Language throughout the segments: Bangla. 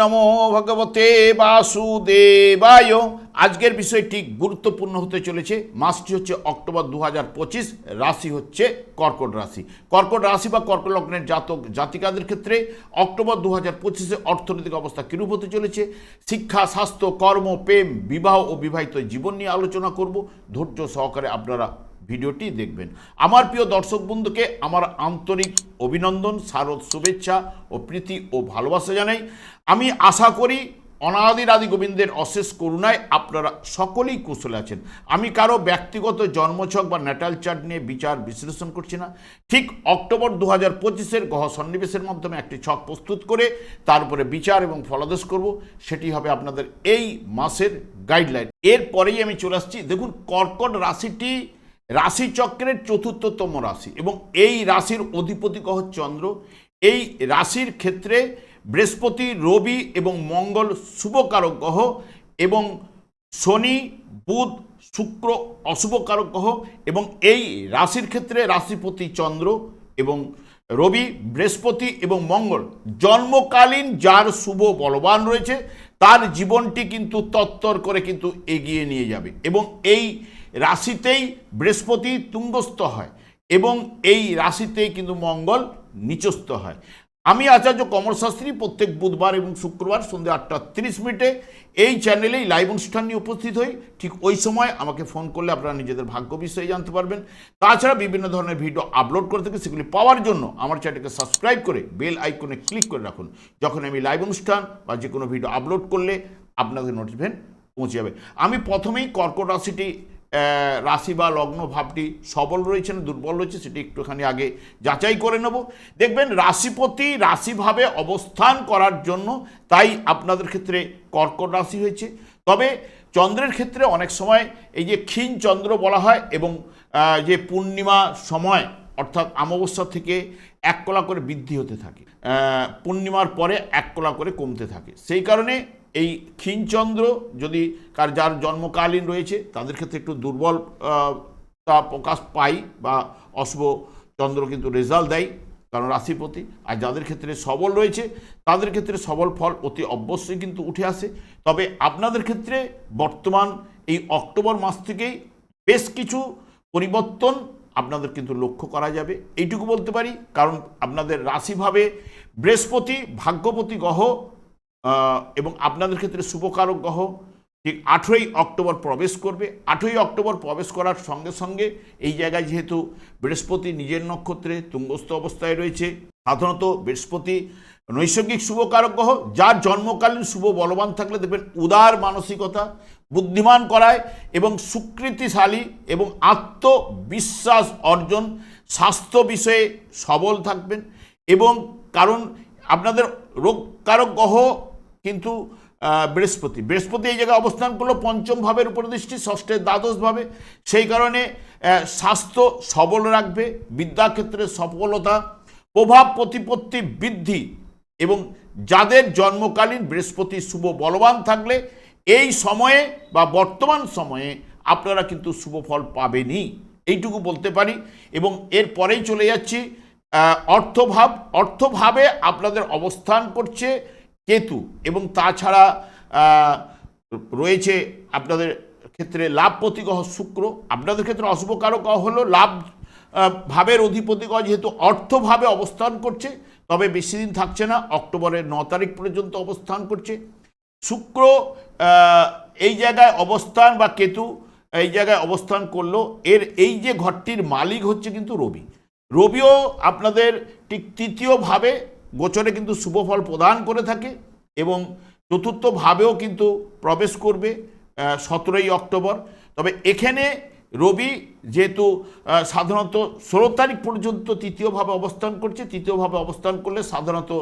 নমো ভগবতে বাসুদেবায়। আজকের বিষয়টি গুরুত্বপূর্ণ হতে চলেছে। মাসটি হচ্ছে অক্টোবর দু রাশি হচ্ছে কর্কট রাশি। কর্কট রাশি বা কর্কট লগ্নের জাতক, জাতিকাদের ক্ষেত্রে অক্টোবর দু হাজার পঁচিশে অর্থনৈতিক অবস্থা কিরূপ হতে চলেছে? শিক্ষা, স্বাস্থ্য, কর্ম, প্রেম, বিবাহ ও বিবাহিত জীবন নিয়ে আলোচনা করব। ধৈর্য সহকারে আপনারা ভিডিওটি দেখবেন। আমার প্রিয় দর্শক বন্ধুকে আমার আন্তরিক অভিনন্দন, শারদ শুভেচ্ছা ও প্রীতি ও ভালোবাসা জানাই। আমি আশা করি অনাদির আদি গোবিন্দের অশেষ করুণায় আপনারা সকলেই কুশলে আছেন। আমি কারও ব্যক্তিগত জন্মছক বা ন্যাটাল চার্ট নিয়ে বিচার বিশ্লেষণ করছি না। ঠিক অক্টোবর দু হাজার পঁচিশের গহ সন্নিবেশের মাধ্যমে একটি ছক প্রস্তুত করে তার উপরে বিচার এবং ফলাদেশ করব। সেটি হবে আপনাদের এই মাসের গাইডলাইন এরপরেই আমি চলে আসছি। দেখুন, কর্কট রাশিটি রাশিচক্রের চতুর্থতম রাশি এবং এই রাশির অধিপতি গ্রহ চন্দ্র। এই রাশির ক্ষেত্রে বৃহস্পতি, রবি এবং মঙ্গল শুভকারক গ্রহ এবং শনি, বুধ, শুক্র অশুভকারক গ্রহ এবং এই রাশির ক্ষেত্রে রাশিপতি চন্দ্র এবং রবি, বৃহস্পতি এবং মঙ্গল। জন্মকালীন যার শুভ বলবান রয়েছে, তার জীবনটি কিন্তু তত্তর করে কিন্তু এগিয়ে নিয়ে যাবে এবং এই রাশিতেই বৃহস্পতি তুঙ্গস্থ হয় এবং এই রাশিতেই কিন্তু মঙ্গল নিচস্থ হয়। আমি আচার্য কমলশাস্ত্রী প্রত্যেক বুধবার এবং শুক্রবার সন্ধ্যে আটটা তিরিশ মিনিটে এই চ্যানেলেই লাইভ অনুষ্ঠান নিয়ে উপস্থিত হই। ঠিক ওই সময় আমাকে ফোন করলে আপনারা নিজেদের ভাগ্য বিষয়ে জানতে পারবেন। তাছাড়া বিভিন্ন ধরনের ভিডিও আপলোড করে থেকে, সেগুলি পাওয়ার জন্য আমার চ্যানেলকে সাবস্ক্রাইব করে বেল আইকনে ক্লিক করে রাখুন। যখন আমি লাইভ অনুষ্ঠান বা যে কোনো ভিডিও আপলোড করলে আপনাদের নোটিফিকেশন পৌঁছে যাবে। আমি প্রথমেই কর্কট রাশিটি রাশি বা লগ্ন ভাবটি সবল রয়েছে না দুর্বল রয়েছে সেটি একটুখানি আগে যাচাই করে নেব। দেখবেন রাশিপতি রাশিভাবে অবস্থান করার জন্য তাই আপনাদের ক্ষেত্রে কর্কট রাশি হয়েছে। তবে চন্দ্রের ক্ষেত্রে অনেক সময় এই যে ক্ষীণ চন্দ্র বলা হয় এবং যে পূর্ণিমা সময় অর্থাৎ অমাবস্যা থেকে এক কলা করে বৃদ্ধি হতে থাকে পূর্ণিমার পরে এক কলা করে কমতে থাকে। সেই কারণে এই ক্ষীণচন্দ্র যদি কার যার জন্মকালীন রয়েছে, তাদের ক্ষেত্রে একটু দুর্বল তা প্রকাশ পাই বা অশুভ চন্দ্র কিন্তু রেজাল্ট দেয় কারণ রাশিপতি। আর যাদের ক্ষেত্রে সবল রয়েছে, তাদের ক্ষেত্রে সবল ফল অতি অবশ্যই কিন্তু উঠে আসে। তবে আপনাদের ক্ষেত্রে বর্তমান এই অক্টোবর মাস থেকেই বেশ কিছু পরিবর্তন আপনাদের কিন্তু লক্ষ্য করা যাবে। এইটুকু বলতে পারি, কারণ আপনাদের রাশিভাবে বৃহস্পতি, ভাগ্যপতি, গ্রহ এবং আপনাদের ক্ষেত্রে শুভকারক গ্রহ ঠিক আঠেরোই অক্টোবর প্রবেশ করবে। আঠেরোই অক্টোবর প্রবেশ করার সঙ্গে সঙ্গে এই জায়গায় যেহেতু বৃহস্পতি নিজের নক্ষত্রে তুঙ্গস্থ অবস্থায় রয়েছে, সাধারণত বৃহস্পতি নৈসর্গিক শুভকারক গ্রহ, যার জন্মকালীন শুভ বলবান থাকলে দেখবেন উদার মানসিকতা, বুদ্ধিমান করায় এবং সুকৃতিশালী এবং আত্মবিশ্বাস অর্জন স্বাস্থ্য বিষয়ে সবল থাকবেন। এবং কারণ আপনাদের রোগকারক গ্রহ কিন্তু বৃহস্পতি। বৃহস্পতি এই জায়গায় অবস্থান করল পঞ্চম ভাবের উপর দৃষ্টি ষষ্ঠের দ্বাদশ ভাবে। সেই কারণে স্বাস্থ্য সবল রাখবে, বিদ্যাক্ষেত্রে সফলতা, প্রভাব প্রতিপত্তি বৃদ্ধি এবং যাদের জন্মকালীন বৃহস্পতি শুভ বলবান থাকলে, এই সময়ে বা বর্তমান সময়ে আপনারা কিন্তু শুভ ফল পাবেনই। এইটুকু বলতে পারি এবং এরপরেই চলে যাচ্ছি অর্থভাব। অর্থভাবে আপনাদের অবস্থান করছে কেতু এবং তাছাড়া রয়েছে আপনাদের ক্ষেত্রে লাভ প্রতিগ্রহ শুক্র। আপনাদের ক্ষেত্রে অশুভ কারক হলো লাভ ভাবের অধিপতি গ্রহ যেহেতু অর্থভাবে অবস্থান করছে, তবে বেশি দিন থাকছে না, অক্টোবরের ন তারিখ পর্যন্ত অবস্থান করছে। শুক্র এই জায়গায় অবস্থান বা কেতু এই জায়গায় অবস্থান করল। এর এই যে ঘরটির মালিক হচ্ছে কিন্তু রবি। রবিও আপনাদের ঠিক তৃতীয়ভাবে গোচরে কিন্তু শুভ ফল প্রদান করে থাকে এবং চতুর্থভাবেও কিন্তু প্রবেশ করবে সতেরোই অক্টোবর। তবে এখানে রবি যেহেতু সাধারণত ষোলো তারিখ পর্যন্ত তৃতীয়ভাবে অবস্থান করছে, তৃতীয়ভাবে অবস্থান করলে সাধারণত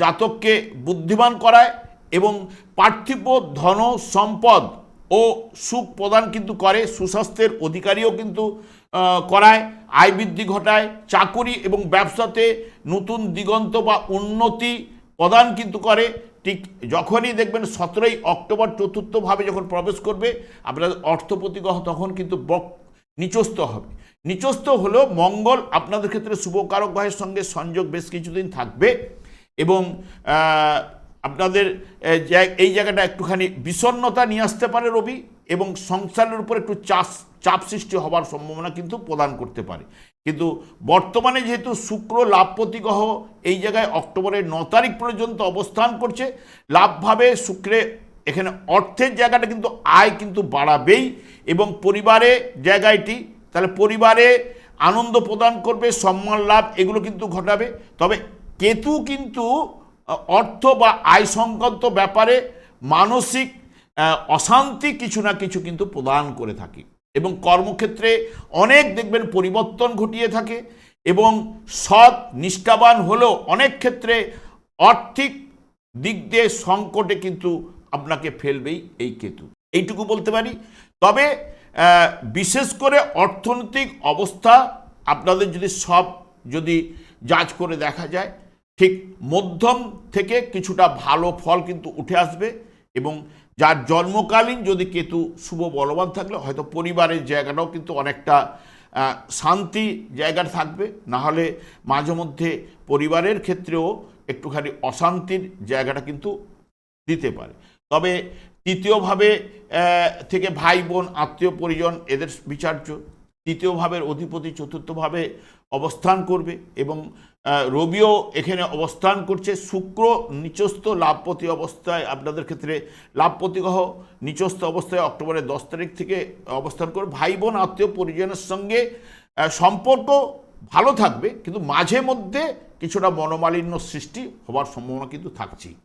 জাতককে বুদ্ধিমান করায় এবং পার্থিব ধন সম্পদ ও সুখ প্রদান কিন্তু করে, সুস্বাস্থ্যের অধিকারীও কিন্তু করায়, আয় বৃদ্ধি ঘটায়, চাকুরি এবং ব্যবসাতে নতুন দিগন্ত বা উন্নতি প্রদান কিন্তু করে। ঠিক যখনই দেখবেন সতেরোই অক্টোবর চতুর্থভাবে যখন প্রবেশ করবে আপনার অর্থপতি গ্রহ তখন কিন্তু বক নিচস্থ হবে। নিচস্ত হলেও মঙ্গল আপনাদের ক্ষেত্রে শুভকারক গ্রহের সঙ্গে সংযোগ বেশ কিছুদিন থাকবে এবং আপনাদের এই জায়গাটা একটুখানি বিষণ্ণতা নিয়ে আসতে পারে রবি এবং সংসারের উপর একটু চাপ চাপ সৃষ্টি হবার সম্ভাবনা কিন্তু প্রদান করতে পারে। কিন্তু বর্তমানে যেহেতু শুক্র লাভপতি গ্রহ এই জায়গায় অক্টোবরের ন তারিখ পর্যন্ত অবস্থান করছে, লাভভাবে শুক্রে এখানে অর্থের জায়গাটা কিন্তু আয় কিন্তু বাড়াবেই এবং পরিবারে জায়গাটি, তাহলে পরিবারে আনন্দ প্রদান করবে, সম্মান লাভ এগুলো কিন্তু ঘটাবে। তবে কেতু কিন্তু অর্থ বা আয় সংক্রান্ত ব্যাপারে মানসিক অশান্তি কিছু না কিছু কিন্তু প্রদান করে থাকে। এবং কর্মক্ষেত্রে অনেক দেখবেন পরিবর্তন ঘটিয়ে থাকে এবং সৎ নিষ্ঠাবান হলেও অনেক ক্ষেত্রে আর্থিক দিক দিয়ে সংকটে কিন্তু আপনাকে ফেলবেই এই কেতু। এইটুকু বলতে পারি। তবে বিশেষ করে অর্থনৈতিক অবস্থা আপনাদের যদি সব যদি যাচ করে দেখা যায়, ঠিক মধ্যম থেকে কিছুটা ভালো ফল কিন্তু উঠে আসবে। এবং যার জন্মকালীন যদি কেতু শুভ বলবান থাকলে, হয়তো পরিবারের জায়গাটাও কিন্তু অনেকটা শান্তি জায়গাটা থাকবে। না হলে মাঝে মধ্যে পরিবারের ক্ষেত্রেও একটুখানি অশান্তির জায়গাটা কিন্তু দিতে পারে। তবে তৃতীয়ভাবে থেকে ভাই বোন, আত্মীয় পরিজন, এদের বিচার্য তৃতীয় ভাবের অধিপতি চতুর্থভাবে অবস্থান করবে এবং রবিও এখানে অবস্থান করছে। শুক্র নিচস্থ লাভপতি অবস্থায় আপনাদের ক্ষেত্রে লাভপতি গ্রহ নিচস্থ অবস্থায় অক্টোবরের দশ তারিখ থেকে অবস্থান করবে। ভাই বোন আত্মীয় পরিজনের সঙ্গে সম্পর্ক ভালো থাকবে, কিন্তু মাঝে মধ্যে কিছুটা মনোমালিন্য সৃষ্টি হওয়ার সম্ভাবনা কিন্তু থাকছেই।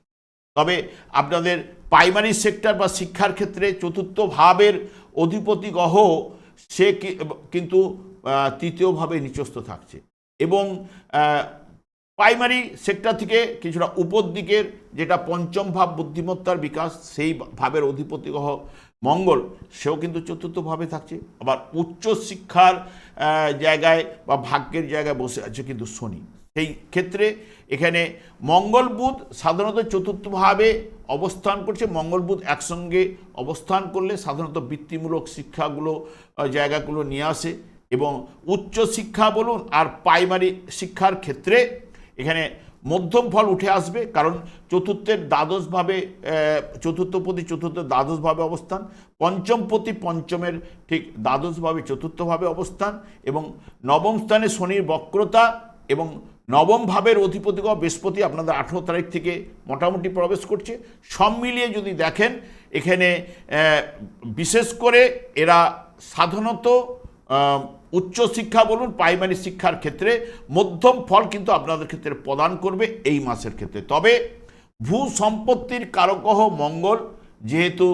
তবে আপনাদের প্রাইমারি সেক্টর বা শিক্ষার ক্ষেত্রে চতুর্থ ভাবের অধিপতি গ্রহ সে কিন্তু তৃতীয়ভাবে নিচস্থ থাকছে। এবং প্রাইমারি সেক্টর থেকে কিছুটা উপর দিকের যেটা পঞ্চম ভাব বুদ্ধিমত্তার বিকাশ, সেই ভাবের অধিপতি গ্রহ মঙ্গল, সেও কিন্তু চতুর্থভাবে থাকছে। আবার উচ্চ শিক্ষার জায়গায় বা ভাগ্যের জায়গায় বসে আছে কিন্তু শনি। সেই ক্ষেত্রে এখানে মঙ্গল বুধ সাধারণত চতুর্থভাবে অবস্থান করছে। মঙ্গল বুধ একসঙ্গে অবস্থান করলে সাধারণত বৃত্তিমূলক শিক্ষাগুলো জায়গাগুলো নিয়ে আসে। এবং উচ্চ শিক্ষা বলুন আর প্রাইমারি শিক্ষার ক্ষেত্রে এখানে মধ্যম ফল উঠে আসবে কারণ চতুর্থের দ্বাদশভাবে আহ, চতুর্থপতি চতুর্থ দ্বাদশভাবে অবস্থান পঞ্চমপতি পঞ্চমের ঠিক দ্বাদশভাবে চতুর্থভাবে অবস্থান এবং নবম স্থানে শনির বক্রতা এবং নবম ভাবের অধিপতি বৃহস্পতি আপনাদের আঠেরো তারিখ থেকে মোটামুটি প্রবেশ করছে। সব মিলিয়ে যদি দেখেন এখানে বিশেষ করে এরা সাধারণত উচ্চশিক্ষা বলুন প্রাইমারি শিক্ষার ক্ষেত্রে মধ্যম ফল কিন্তু আপনাদের ক্ষেত্রে প্রদান করবে এই মাসের ক্ষেত্রে। তবে ভূ সম্পত্তির কারকহ মঙ্গল, যেহেতু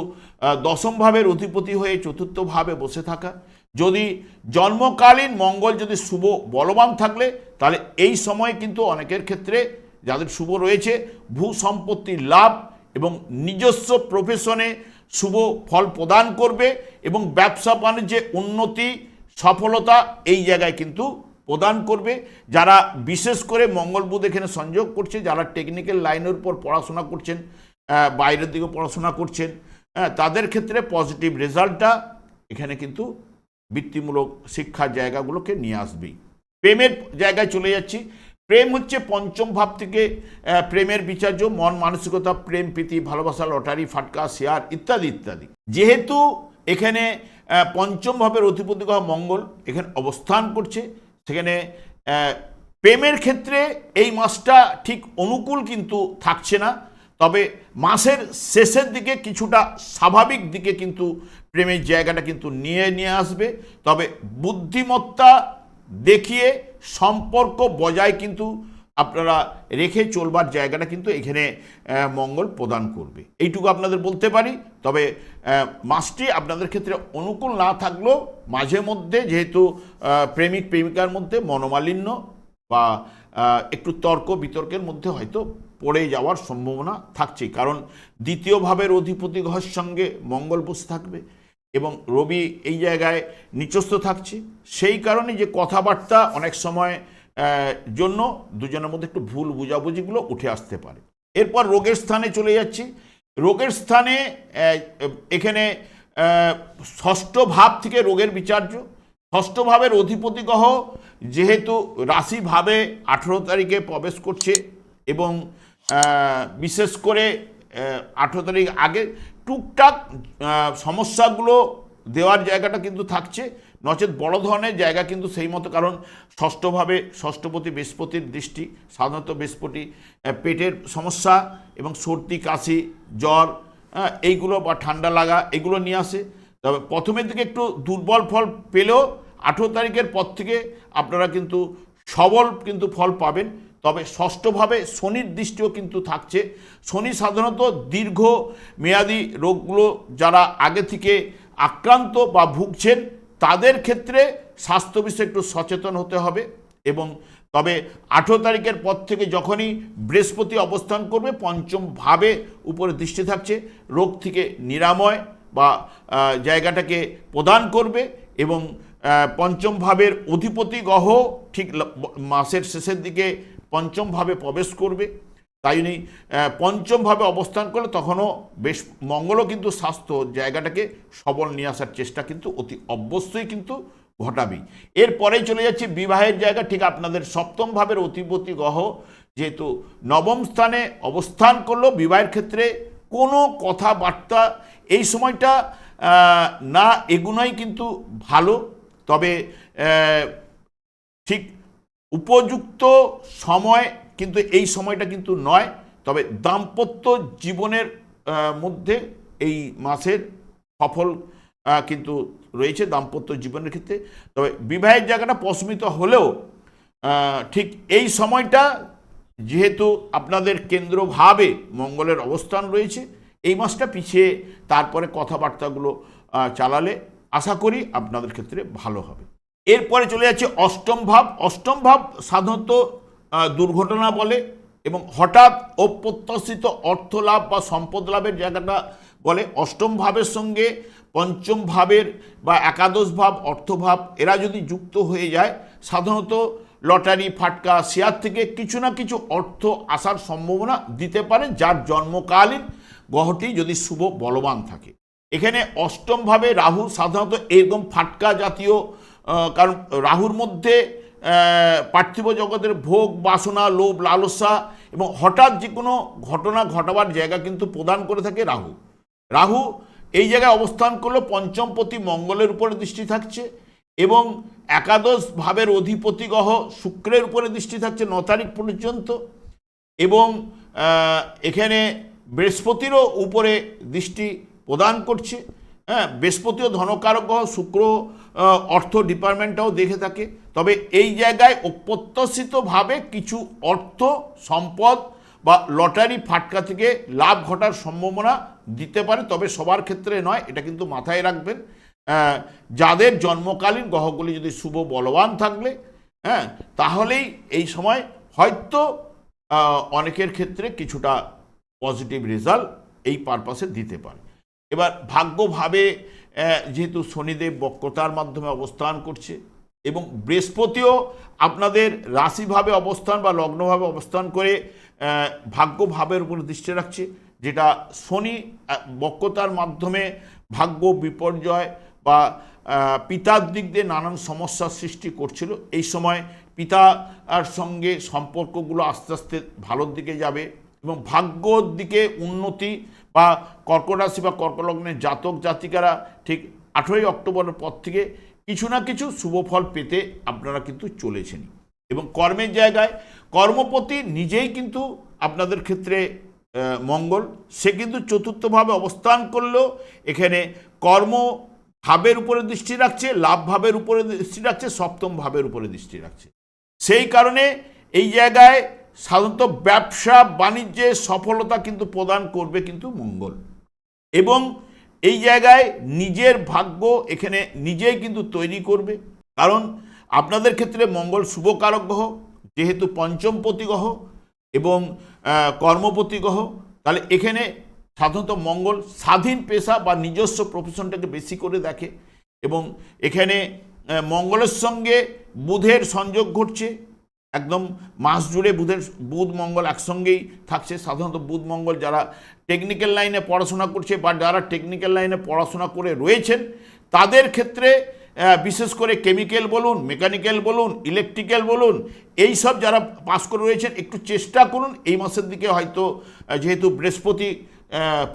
দশম ভাবের অধিপতি হয়ে চতুর্থ ভাবে বসে থাকা, যদি জন্মকালীন মঙ্গল যদি শুভ বলবান থাকলে, তাহলে এই সময় কিন্তু অনেকের ক্ষেত্রে যাদের শুভ রয়েছে, ভূ সম্পত্তির লাভ এবং নিজস্ব প্রফেশনে শুভ ফল প্রদান করবে এবং ব্যবসা বাণিজ্যে উন্নতি সফলতা এই জায়গায় কিন্তু প্রদান করবে। যারা বিশেষ করে মঙ্গল বুধ এখানে সংযোগ করছে, যারা টেকনিক্যাল লাইনের উপর পড়াশোনা করছেন বাইরের দিকে পড়াশোনা করছেন তাদের ক্ষেত্রে পজিটিভ রেজাল্টটা এখানে কিন্তু বৃত্তিমূলক শিক্ষার জায়গাগুলোকে নিয়ে আসবেই। প্রেমের জায়গায় চলে যাচ্ছি। প্রেম হচ্ছে পঞ্চম ভাব থেকে প্রেমের বিচার্য, মন মানসিকতা, প্রেম, প্রীতি, ভালোবাসা, লটারি, ফাটকা, শেয়ার ইত্যাদি ইত্যাদি। যেহেতু এখানে পঞ্চম ভাবের অধিপতি গ্রহ মঙ্গল এখানে অবস্থান করছে। সেখানে প্রেমের ক্ষেত্রে এই মাসটা ঠিক অনুকূল কিন্তু থাকছে না। তবে মাসের শেষের দিকে কিছুটা স্বাভাবিক দিকে কিন্তু প্রেমের জায়গাটা কিন্তু নিয়ে নিয়ে আসবে। তবে বুদ্ধিমত্তা দেখিয়ে সম্পর্ক বজায় কিন্তু আপনারা রেখে চলবার জায়গাটা কিন্তু এখানে মঙ্গল প্রদান করবে। এইটুকু আপনাদের বলতে পারি, তবে মাসটি আপনাদের ক্ষেত্রে অনুকূল না থাকলেও মাঝে মধ্যে যেহেতু প্রেমিক প্রেমিকার মধ্যে মনোমালিন্য বা একটু তর্ক বিতর্কের মধ্যে হয়তো পড়ে যাওয়ার সম্ভাবনা থাকছে। কারণ দ্বিতীয় ভাবের অধিপতি গ্রহের সঙ্গে মঙ্গল বসে থাকবে এবং রবি এই জায়গায় নিচস্থ থাকছে। সেই কারণে যে কথাবার্তা অনেক সময় জন্য দুজনের মধ্যে একটু ভুল বুঝাবুঝিগুলো উঠে আসতে পারে। এরপর রোগের স্থানে চলে যাচ্ছি। রোগের স্থানে এখানে ষষ্ঠ ভাব থেকে রোগের বিচার্য। ষষ্ঠ ভাবের অধিপতি গ্রহ যেহেতু রাশিভাবে আঠেরো তারিখে প্রবেশ করছে এবং বিশেষ করে আঠেরো তারিখ আগে টুকটাক সমস্যাগুলো দেওয়ার জায়গাটা কিন্তু থাকছে। নচেত বড় ধরনের জায়গা কিন্তু সেই মতো, কারণ ষষ্ঠভাবে ষষ্ঠপতি বৃহস্পতির দৃষ্টি, সাধারণত বৃহস্পতি পেটের সমস্যা এবং সর্দি, কাশি, জ্বর এইগুলো বা ঠান্ডা লাগা, এগুলো নিয়ে আসে। তবে প্রথমের দিকে একটু দুর্বল ফল পেলেও আঠেরো তারিখের পর থেকে আপনারা কিন্তু সবল কিন্তু ফল পাবেন। তবে ষষ্ঠভাবে শনির দৃষ্টিও কিন্তু থাকছে। শনি সাধারণত দীর্ঘ মেয়াদি রোগগুলো যারা আগে থেকে আক্রান্ত বা ভুগছেন তাদের ক্ষেত্রে স্বাস্থ্য বিষয়ে একটু সচেতন হতে হবে এবং তবে আঠেরো তারিখের পর থেকে যখনই বৃহস্পতি অবস্থান করবে, পঞ্চম ভাবে উপরে দৃষ্টি থাকছে, রোগ থেকে নিরাময় বা জায়গাটাকে প্রদান করবে এবং পঞ্চম ভাবের অধিপতি গ্রহ ঠিক মাসের শেষের দিকে পঞ্চম ভাবে প্রবেশ করবে। তাই উনি পঞ্চমভাবে অবস্থান করলে তখনও বেশ মঙ্গলও কিন্তু স্বাস্থ্য জায়গাটাকে সবল নিয়ে আসার চেষ্টা কিন্তু অতি অবশ্যই কিন্তু ঘটাবেই এরপরেই চলে যাচ্ছি বিবাহের জায়গা, ঠিক আপনাদের সপ্তম ভাবের অতিপতি গ্রহ, যেহেতু নবম স্থানে অবস্থান করল, বিবাহের ক্ষেত্রে কোনো কথাবার্তা এই সময়টা না এগুনোই কিন্তু ভালো। তবে ঠিক উপযুক্ত সময় কিন্তু এই সময়টা কিন্তু নয়, তবে দাম্পত্য জীবনের মধ্যে এই মাসের সফল কিন্তু রয়েছে দাম্পত্য জীবনের ক্ষেত্রে। তবে বিবাহের জায়গাটা প্রশমিত হলেও ঠিক এই সময়টা যেহেতু আপনাদের কেন্দ্রভাবে মঙ্গলের অবস্থান রয়েছে, এই মাসটা পিছিয়ে তারপরে কথাবার্তাগুলো চালালে আশা করি আপনাদের ক্ষেত্রে ভালো হবে। এরপরে চলে যাচ্ছে অষ্টম ভাব। অষ্টম ভাব সাধারণত দুর্ঘটনা বলে এবং হঠাৎ অপ্রত্যাশিত অর্থ লাভ বা সম্পদ লাভের জায়গাটা বলে অষ্টম ভাবের সঙ্গে পঞ্চম ভাবের বা একাদশ ভাব অর্থভাব এরা যদি যুক্ত হয়ে যায়, সাধারণত লটারি, ফাটকা, শেয়ার থেকে কিছু না কিছু অর্থ আসার সম্ভাবনা দিতে পারে, যার জন্মকালীন গ্রহটি যদি শুভ বলবান থাকে। এখানে অষ্টমভাবে রাহু সাধারণত এরকম ফাটকা জাতীয় কারণ রাহুর মধ্যে পার্থিব জগতের ভোগ, বাসনা, লোভ, লালসা এবং হঠাৎ যে কোনো ঘটনা ঘটাবার জায়গা কিন্তু প্রদান করে থাকে রাহু। রাহু এই জায়গায় অবস্থান করলে পঞ্চমপতি মঙ্গলের উপরে দৃষ্টি থাকছে এবং একাদশ ভাবের অধিপতি শুক্রের উপরে দৃষ্টি থাকছে ন তারিখ পর্যন্ত এবং এখানে বৃহস্পতিরও উপরে দৃষ্টি প্রদান করছে। হ্যাঁ বৃহস্পতিও ধনকারক গ্রহ শুক্র অর্থ ডিপার্টমেন্টটাও দেখে থাকে। তবে এই জায়গায় অপ্রত্যাশিতভাবে কিছু অর্থ, সম্পদ বা লটারি ফাটকা থেকে লাভ ঘটার সম্ভাবনা দিতে পারে, তবে সবার ক্ষেত্রে নয়, এটা কিন্তু মাথায় রাখবেন। যাদের জন্মকালীন গ্রহগুলি যদি শুভ বলবান থাকলে হ্যাঁ তাহলেই এই সময় হয়তো অনেকের ক্ষেত্রে কিছুটা পজিটিভ রেজাল্ট এই পারপাসে দিতে পারে। এবার ভাগ্যভাবে যেহেতু শনিদেব বক্রতার মাধ্যমে অবস্থান করছে এবং বৃহস্পতিও আপনাদের রাশিভাবে অবস্থান বা লগ্নভাবে অবস্থান করে ভাগ্যভাবের উপর দৃষ্টি রাখছে, যেটা শনি বক্রতার মাধ্যমে ভাগ্য বিপর্যয় বা পিতার দিক দিয়ে নানান সমস্যার সৃষ্টি করছিল। এই সময় পিতার সঙ্গে সম্পর্কগুলো আস্তে আস্তে ভালোর দিকে যাবে এবং ভাগ্যর দিকে উন্নতি বা কর্কট রাশি বা কর্কলগ্নের জাতক জাতিকারা ঠিক আঠেরোই অক্টোবরের পর থেকে কিছু না কিছু শুভ ফল পেতে আপনারা কিন্তু চলেছেন। এবং কর্মের জায়গায় কর্মপতি নিজেই কিন্তু আপনাদের ক্ষেত্রে মঙ্গল। সে কিন্তু চতুর্থভাবে অবস্থান করলেও এখানে কর্ম ভাবের উপরে দৃষ্টি রাখছে, লাভ ভাবের উপরে দৃষ্টি রাখছে, সপ্তম ভাবের উপরে দৃষ্টি রাখছে। সেই কারণে এই জায়গায় সাধারণত ব্যবসা, বাণিজ্যে সফলতা কিন্তু প্রদান করবে কিন্তু মঙ্গল। এবং এই জায়গায় নিজের ভাগ্য এখানে নিজেই কিন্তু তৈরি করবে। কারণ আপনাদের ক্ষেত্রে মঙ্গল শুভকারক গ্রহ, যেহেতু পঞ্চমপতি গ্রহ এবং কর্মপতি গ্রহ, তাহলে এখানে সাধারণত মঙ্গল স্বাধীন পেশা বা নিজস্ব প্রফেশনটাকে বেশি করে দেখে এবং এখানে মঙ্গলের সঙ্গে বুধের সংযোগ ঘটছে। একদম মাস জুড়ে বুধের, বুধ, মঙ্গল একসঙ্গেই থাকছে। সাধারণত বুধ, মঙ্গল যারা টেকনিক্যাল লাইনে পড়াশোনা করছে বা যারা টেকনিক্যাল লাইনে পড়াশোনা করে রয়েছেন, তাদের ক্ষেত্রে বিশেষ করে কেমিক্যাল বলুন মেকানিক্যাল বলুন ইলেকট্রিক্যাল বলুন, এই সব যারা পাস করে রয়েছেন, একটু চেষ্টা করুন এই মাসের দিকে হয়তো যেহেতু বৃহস্পতি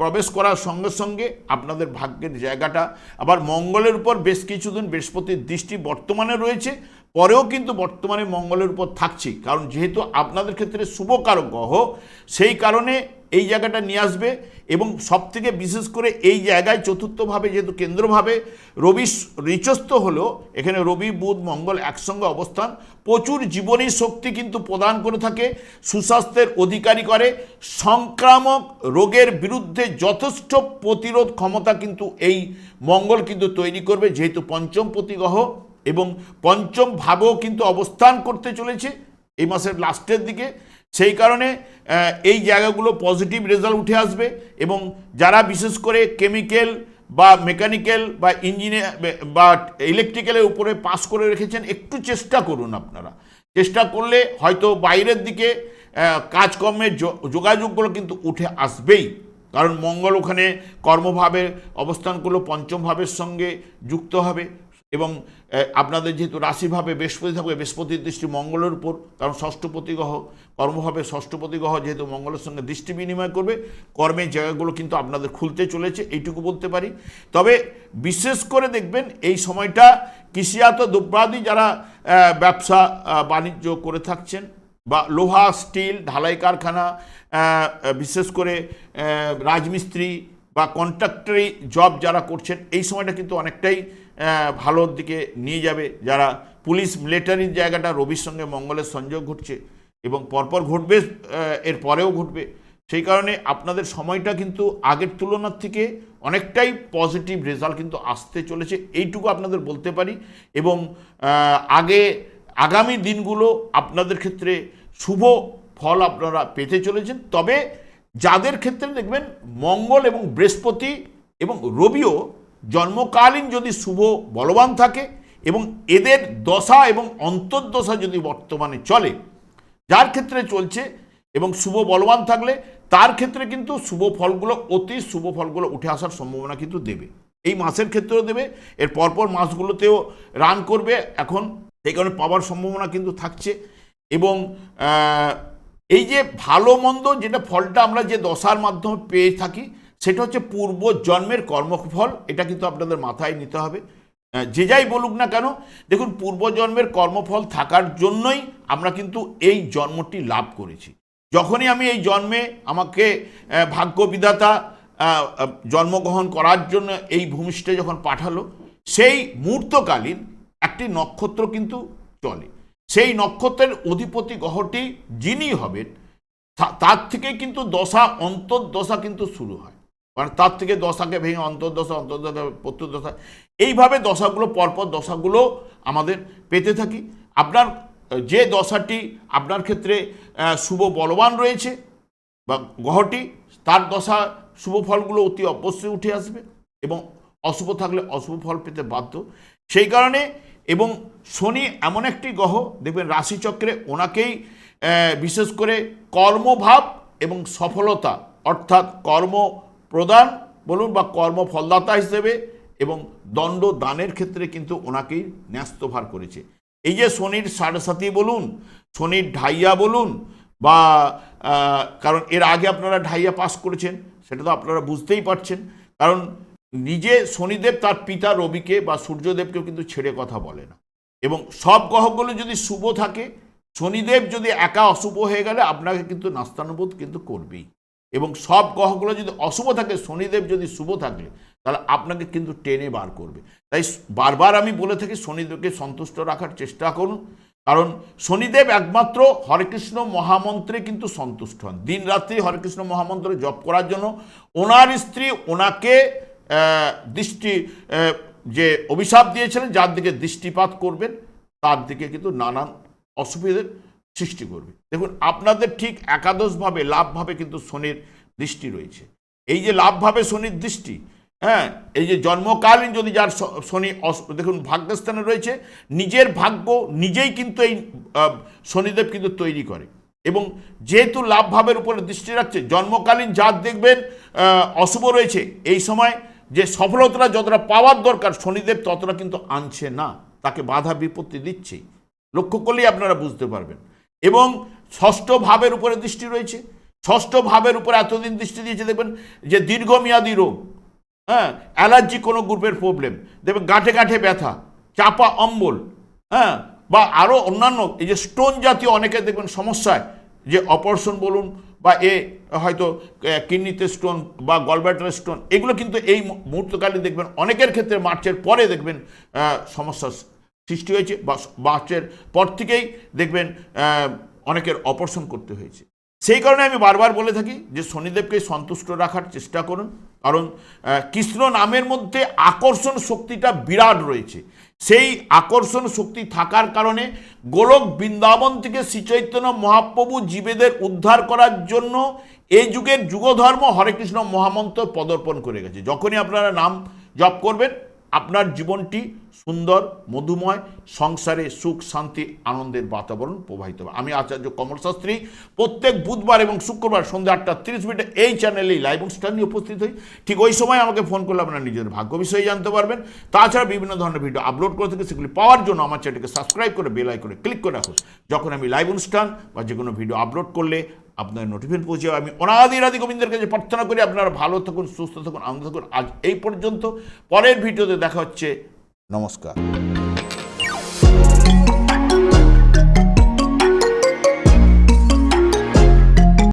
প্রবেশ করার সঙ্গে সঙ্গে আপনাদের ভাগ্যের জায়গাটা। আবার মঙ্গলের উপর বেশ কিছুদিন বৃহস্পতির দৃষ্টি বর্তমানে রয়েছে। পরেও কিন্তু বর্তমানে মঙ্গলের উপর থাকছি। কারণ যেহেতু আপনাদের ক্ষেত্রে শুভকারক গ্রহ, সেই কারণে এই জায়গাটা নিয়ে আসবে এবং সবথেকে বিশেষ করে এই জায়গায় চতুর্থভাবে যেহেতু কেন্দ্রভাবে রবি রিচস্ত হলো, এখানে রবি, বুধ, মঙ্গল একসঙ্গে অবস্থান। প্রচুর জীবনী শক্তি কিন্তু প্রদান করে থাকে, সুস্বাস্থ্যের অধিকারী করে। সংক্রামক রোগের বিরুদ্ধে যথেষ্ট প্রতিরোধ ক্ষমতা কিন্তু এই মঙ্গল কিন্তু তৈরি করবে, যেহেতু পঞ্চম প্রতিগ্রহ। এবং পঞ্চম ভাবেও কিন্তু অবস্থান করতে চলেছে এই মাসের লাস্টের দিকে। সেই কারণে এই জায়গাগুলো পজিটিভ রেজাল্ট উঠে আসবে এবং যারা বিশেষ করে কেমিক্যাল বা মেকানিক্যাল বা ইঞ্জিনিয়ার বা ইলেকট্রিক্যালের উপরে পাস করে রেখেছেন, একটু চেষ্টা করুন আপনারা। চেষ্টা করলে হয়তো বাইরের দিকে কাজকর্মের যোগাযোগগুলো কিন্তু উঠে আসবেই। কারণ মঙ্গল ওখানে কর্মভাবে অবস্থান করল পঞ্চম ভাবের সঙ্গে যুক্ত হবে। এবং আপনাদের যেহেতু রাশিভাবে বৃহস্পতি থাকবে, বৃহস্পতির দৃষ্টি মঙ্গলের উপর, কারণ ষষ্ঠপতি গ্রহ কর্মভাবে ষষ্ঠপতি গ্রহ যেহেতু মঙ্গলের সঙ্গে দৃষ্টি বিনিময় করবে, কর্মের জায়গাগুলো কিন্তু আপনাদের খুলতে চলেছে, এইটুকু বলতে পারি। তবে বিশেষ করে দেখবেন, এই সময়টা কৃষিজাত দ্রব্যাদি যারা ব্যবসা বাণিজ্য করে থাকছেন, বা লোহা, স্টিল, ঢালাই কারখানা বিশেষ করে রাজমিস্ত্রি বা কন্ট্রাক্টরি জব যারা করছেন, এই সময়টা কিন্তু অনেকটাই ভালোর দিকে নিয়ে যাবে। যারা পুলিশ মিলিটারির জায়গাটা রবির সঙ্গে মঙ্গলের সংযোগ ঘটছে এবং পরপর ঘটবে এর পরেও ঘটবে। সেই কারণে আপনাদের সময়টা কিন্তু আগের তুলনার থেকে অনেকটাই পজিটিভ রেজাল্ট কিন্তু আসতে চলেছে। এইটুকু আপনাদের বলতে পারি এবং আগে আগামী দিনগুলো আপনাদের ক্ষেত্রে শুভ ফল আপনারা পেতে চলেছেন। তবে যাদের ক্ষেত্রে দেখবেন মঙ্গল এবং বৃহস্পতি এবং রবিও জন্মকালীন যদি শুভ বলবান থাকে এবং এদের দশা এবং অন্তর্দশা যদি বর্তমানে চলে, যার ক্ষেত্রে চলছে এবং শুভ বলবান থাকলে, তার ক্ষেত্রে কিন্তু শুভ ফলগুলো, অতি শুভ ফলগুলো উঠে আসার সম্ভাবনা কিন্তু দেবে। এই মাসের ক্ষেত্রেও দেবে, এর পরপর মাসগুলোতেও রান করবে। এখন সেই কারণে পাওয়ার সম্ভাবনা কিন্তু থাকছে এবং এই যে ভালো মন্দ যেটা ফলটা আমরা যে দশার মাধ্যমে পেয়ে থাকি সেটা হচ্ছে পূর্ব জন্মের কর্মফল, এটা কিন্তু আপনাদের মাথায় নিতে হবে। যে যাই বলুক না কেন, দেখুন পূর্বজন্মের কর্মফল থাকার জন্যই আমরা কিন্তু এই জন্মটি লাভ করেছি। যখনই আমি এই জন্মে আমাকে ভাগ্য বিধাতা জন্মগ্রহণ করার জন্য এই ভূমিষ্ঠে যখন পাঠালো, সেই মুহূর্তকালীন একটি নক্ষত্র কিন্তু চলে। সেই নক্ষত্রের অধিপতি গ্রহটি যিনি হবেন তার থেকে কিন্তু দশা, অন্তর্দশা কিন্তু শুরু হয়। মানে তার থেকে দশাকে ভেঙে অন্তর্দশা অন্তর্দশা প্রত্যুদশা। এইভাবে দশাগুলো, পরপর দশাগুলো আমাদের পেতে থাকি। আপনার যে দশাটি আপনার ক্ষেত্রে শুভ বলবান রয়েছে বা গ্রহটি, তার দশা শুভ ফলগুলো অতি অবশ্যই উঠে আসবে এবং অশুভ থাকলে অশুভ ফল পেতে বাধ্য। সেই কারণে এবং শনি এমন একটি গ্রহ, দেখবেন রাশিচক্রে ওনাকেই বিশেষ করে কর্মভাব এবং সফলতা, অর্থাৎ কর্ম প্রদান, বলুন, বা কর্ম ফলদাতা হিসেবে এবং দণ্ড দানের ক্ষেত্রে কিন্তু ওনাকেই ন্যস্তভার করেছে। এই যে শনির সাড়ে বলুন, শনির ঢাইয়া বলুন, বা কারণ এর আগে আপনারা ঢাইয়া পাস করেছেন, সেটা তো আপনারা বুঝতেই পারছেন। কারণ নিজে শনিদেব তার পিতা রবিকে বা সূর্যদেবকেও কিন্তু ছেড়ে কথা বলে না। এবং সব গ্রহগুলো যদি শুভ থাকে, শনিদেব যদি একা অশুভ হয়ে গেলে আপনাকে কিন্তু নাস্তানুবোধ কিন্তু করবেই। এবং সব গ্রহগুলো যদি অশুভ থাকে, শনিদেব যদি শুভ থাকলে তাহলে আপনাকে কিন্তু টেনে বার করবে। তাই বারবার আমি বলে থাকি, শনিদেবকে সন্তুষ্ট রাখার চেষ্টা করুন। কারণ শনিদেব একমাত্র হরেকৃষ্ণ মহামন্ত্রে কিন্তু সন্তুষ্ট হন। দিন রাত্রি হরেকৃষ্ণ মহামন্ত্র জপ করার জন্য ওনার স্ত্রী ওনাকে দৃষ্টি যে অভিশাপ দিয়েছিলেন, যার দিকে দৃষ্টিপাত করবেন, তার দিকে কিন্তু নানান অসুবিধার সৃষ্টি করবে। দেখুন, আপনাদের ঠিক একাদশভাবে, লাভভাবে কিন্তু শনির দৃষ্টি রয়েছে। এই যে লাভভাবে শনির দৃষ্টি হ্যাঁ এই যে জন্মকালীন যদি যার শনি দেখুন, ভাগ্যস্থানে রয়েছে, নিজের ভাগ্য নিজেই কিন্তু এই শনিদেব কিন্তু তৈরি করে। এবং যেহেতু লাভভাবের উপরে দৃষ্টি রাখছে, জন্মকালীন যার দেখবেন অশুভ রয়েছে। এই সময় যে সফলতা যতটা পাওয়ার দরকার শনিদেব ততটা কিন্তু আনছে না। তাকে বাধা বিপত্তি দিচ্ছেই। লক্ষ্য করলেই আপনারা বুঝতে পারবেন। এবং ষষ্ঠ ভাবের উপরে দৃষ্টি রয়েছে। ষষ্ঠ ভাবের উপরে এতদিন দৃষ্টি দিয়েছে দেখবেন যে দীর্ঘমেয়াদী রোগ হ্যাঁ অ্যালার্জি কোনো গ্রুপের প্রবলেম দেখবেন গাঁঠে গাঁঠে ব্যথা চাপা অম্বল হ্যাঁ বা আরও অন্যান্য এই যে স্টোন জাতীয় অনেকে দেখবেন সমস্যায় যে অপারেশন বলুন বা এ হয়তো কিডনিতে স্টোন বা গলব্যাটার স্টোন এগুলো কিন্তু এই মুহূর্তকালে দেখবেন অনেকের ক্ষেত্রে মার্চের পরে দেখবেন আহ, সমস্যার সৃষ্টি হয়েছে, বা মার্চের পর থেকেই দেখবেন অনেকের অপারেশন করতে হয়েছে। সেই কারণে আমি বারবার বলে থাকি যে শনিদেবকে সন্তুষ্ট রাখার চেষ্টা করুন। কারণ কৃষ্ণ নামের মধ্যে আকর্ষণ শক্তিটা বিরাট রয়েছে। সেই আকর্ষণ শক্তি থাকার কারণে গোলক বৃন্দাবন থেকে শ্রীচৈতন্য মহাপ্রভু জীবেদের উদ্ধার করার জন্য এই যুগের যুগধর্ম হরে কৃষ্ণ মহামন্ত্র পদর্পণ করে গেছে। যখনই আপনারা নাম জপ করবেন, আপনার জীবনটি সুন্দর, মধুময়, সংসারে সুখ, শান্তি, আনন্দের বাতাবরণ প্রবাহিত হবে। আমি আচার্য কমল শাস্ত্রী, প্রত্যেক বুধবার এবং শুক্রবার সন্ধ্যা আটটা তিরিশ মিনিটে এই চ্যানেলেই লাইভ অনুষ্ঠান নিয়ে উপস্থিত হই। ঠিক ওই সময় আমাকে ফোন করলে আপনার নিজের ভাগ্য বিষয়ে জানতে পারবেন। তাছাড়া বিভিন্ন ধরনের ভিডিও আপলোড করে থেকে, সেগুলি পাওয়ার জন্য আমার চ্যানেলকে সাবস্ক্রাইব করে বেল করে ক্লিক করে রাখুন। যখন আমি লাইভ অনুষ্ঠান বা যে কোনো ভিডিও আপলোড করলে আপনার নোটিফিকেশন পৌঁছে আমি অনাদি রাধি গোবিন্দের কাছে প্রার্থনা করি, আপনারা ভালো থাকুন, সুস্থ থাকুন, আনন্দ থাকুন। আজ এই পর্যন্ত। পরের ভিডিওতে দেখা হচ্ছে নমস্কার।